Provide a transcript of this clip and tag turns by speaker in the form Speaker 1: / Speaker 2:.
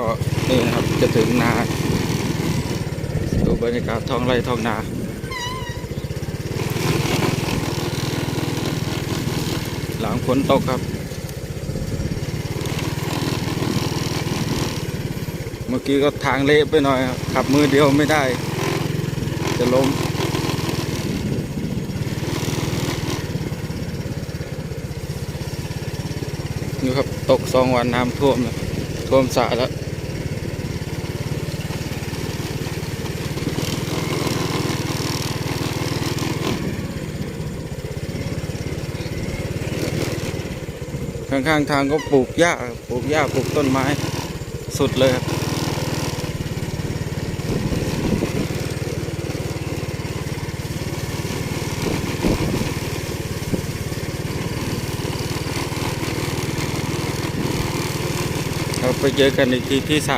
Speaker 1: ก็นี่นะครับจะถึงนาดูบรรยากาศท้องไร่ท้องนาหลังฝนตกครับ เมื่อกี้ก็ทางเละไปหน่อย ขับมือเดียวไม่ได้ จะล้มนี่ครับตกสองวันน้ำท่วมท่วมสระแล้ว ข้างๆทางก็ปลูกหญ้าปลูกหญ้าปลูกต้นไม้สุดเลยครับเราไปเจอกันอีกทีที่สระ